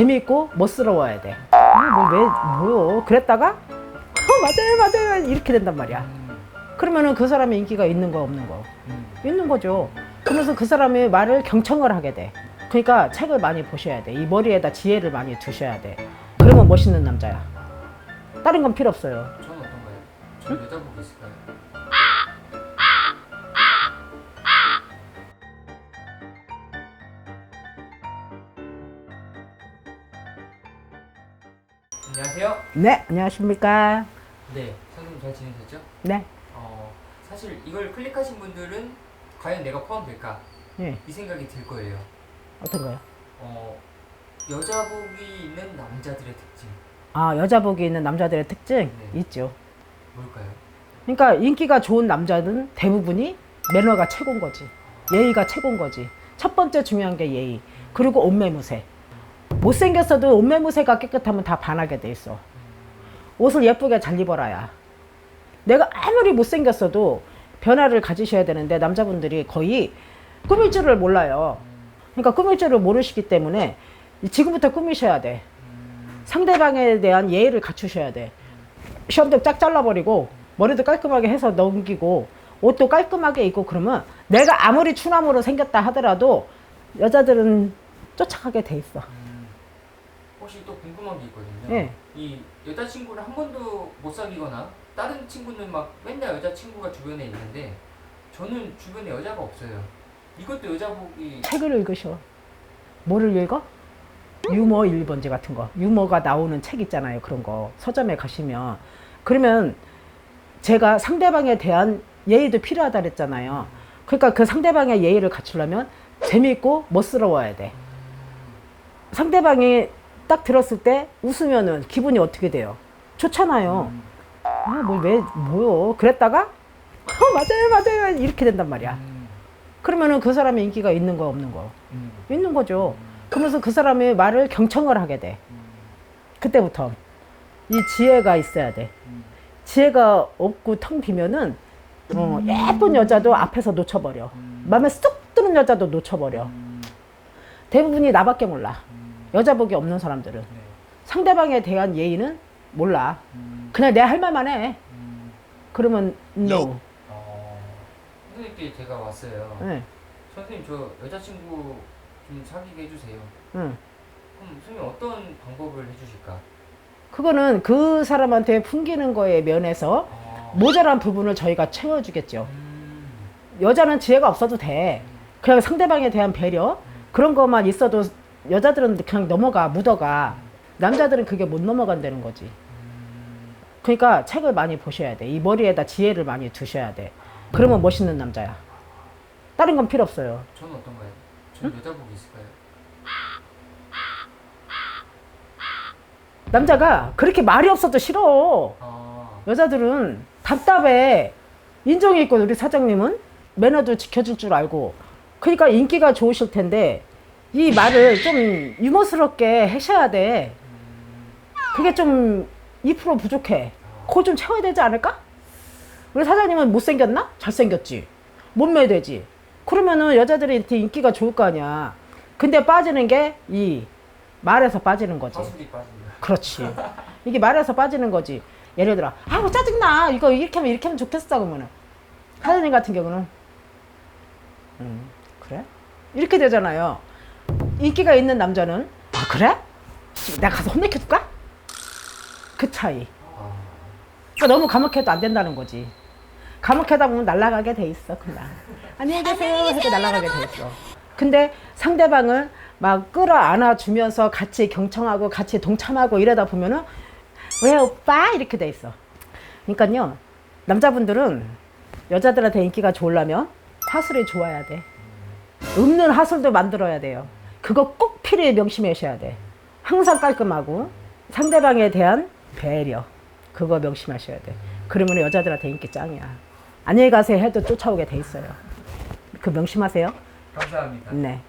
재미있고 멋스러워야 돼. 뭐왜 뭐요? 그랬다가 어, 맞아요 맞아요 이렇게 된단 말이야. 그러면은 그 사람의 인기가 있는 거 없는 거 있는 거죠. 그러면서 그 사람의 말을 경청을 하게 돼. 그러니까 책을 많이 보셔야 돼. 이 머리에다 지혜를 많이 두셔야 돼. 그러면 멋있는 남자야. 다른 건 필요 없어요. 저는 어떤가요? 저 여자복 있을까요? 안녕하세요. 네, 안녕하십니까? 네, 선생님 잘 지내셨죠? 네, 어, 사실 이걸 클릭하신 분들은 과연 내가 포함될까 예, 이 생각이 들 거예요. 어떤 거요? 어, 여자복이 있는 남자들의 특징 아, 여자복이 있는 남자들의 특징 네. 있죠. 뭘까요? 그러니까 인기가 좋은 남자는 대부분이 매너가 최고인 거지. 예의가 최고인 거지. 첫 번째 중요한 게 예의. 그리고 옷매무새. 못생겼어도 옷매무새가 깨끗하면 다 반하게 돼 있어. 옷을 예쁘게 잘 입어라야. 내가 아무리 못생겼어도 변화를 가지셔야 되는데 남자분들이 거의 꾸밀 줄을 몰라요. 그러니까 꾸밀 줄을 모르시기 때문에 지금부터 꾸미셔야 돼. 상대방에 대한 예의를 갖추셔야 돼. 시험도 쫙 잘라버리고 머리도 깔끔하게 해서 넘기고 옷도 깔끔하게 입고 그러면 내가 아무리 추남으로 생겼다 하더라도 여자들은 쫓아가게 돼 있어. 음, 혹시 또 궁금한 게 있거든요. 예. 이 여자친구를 한 번도 못 사귀거나 다른 친구는 막 맨날 여자친구가 주변에 있는데 저는 주변에 여자가 없어요. 이것도 여자복이 책을 읽으셔. 뭐를 읽어? 유머 1번지 같은 거. 유머가 나오는 책 있잖아요. 그런 거. 서점에 가시면. 그러면 제가 상대방에 대한 예의도 필요하다 그랬잖아요. 그러니까 그 상대방의 예의를 갖추려면 재미있고 멋스러워야 돼. 상대방이 딱 들었을 때 웃으면은 기분이 어떻게 돼요? 좋잖아요. 아, 뭐, 왜, 뭐요? 그랬다가, 어, 맞아요, 맞아요. 이렇게 된단 말이야. 음, 그러면은 그 사람의 인기가 있는 거 없는 거 음, 있는 거죠. 그러면서 그 사람의 말을 경청을 하게 돼. 그때부터 이 지혜가 있어야 돼. 음. 지혜가 없고 텅 비면은 어, 예쁜 여자도 앞에서 놓쳐버려. 마음에 쏙 드는 여자도 놓쳐버려. 음, 대부분이 나밖에 몰라. 음, 여자복이 없는 사람들은 네. 상대방에 대한 예의는 몰라. 음, 그냥 내할 말만 해. 음. 그러면 no. 어, 선생님께 제가 왔어요. 응, 선생님 저 여자친구 좀 사귀게 해주세요. 응. 그럼 선생님 어떤 방법을 해주실까? 그거는 그 사람한테 풍기는 거에 면에서 아, 모자란 부분을 저희가 채워주겠죠. 음, 여자는 지혜가 없어도 돼. 그냥 상대방에 대한 배려 그런 것만 있어도 여자들은 그냥 넘어가 묻어가. 남자들은 그게 못 넘어간다는 거지. 음, 그러니까 책을 많이 보셔야 돼. 이 머리에다 지혜를 많이 두셔야 돼. 그러면 멋있는 남자야. 다른 건 필요 없어요. 저는 어떤가요? 전 여자복 있을까요? 남자가 그렇게 말이 없어도 싫어. 아, 여자들은 답답해. 인정이 있고 우리 사장님은 매너도 지켜줄 줄 알고. 그러니까 인기가 좋으실 텐데 이 말을 좀 유머스럽게 하셔야 돼. 그게 좀 2% 부족해. 그거 좀 채워야 되지 않을까? 우리 사장님은 못생겼나? 잘생겼지. 몸매 되지. 그러면은 여자들한테 인기가 좋을 거 아니야. 근데 빠지는 게 이 말에서 빠지는 거지. 그렇지. 이게 말에서 빠지는 거지. 예를 들어, 아우 짜증나. 이거 이렇게 하면 이렇게 하면 좋겠어. 그러면은 사장님 같은 경우는, 음 그래? 이렇게 되잖아요. 인기가 있는 남자는, 아 그래? 내가 가서 혼내켜줄까? 그 차이. 아, 그러니까 너무 감옥해도 안 된다는 거지. 감옥하다 보면 날아가게 돼 있어, 그냥. 안녕히 계세요. 해도 날아가게 돼 있어. 근데 상대방을 막 끌어안아 주면서 같이 경청하고 같이 동참하고 이러다 보면은 왜 오빠? 이렇게 돼 있어. 그러니까요, 남자분들은 여자들한테 인기가 좋으려면 하술이 좋아야 돼. 없는 하술도 만들어야 돼요. 그거 꼭 필히 명심하셔야 돼. 항상 깔끔하고 상대방에 대한 배려. 그거 명심하셔야 돼. 그러면 여자들한테 인기 짱이야. 안녕히 가세요 해도 쫓아오게 돼 있어요. 그 명심하세요. 감사합니다. 네.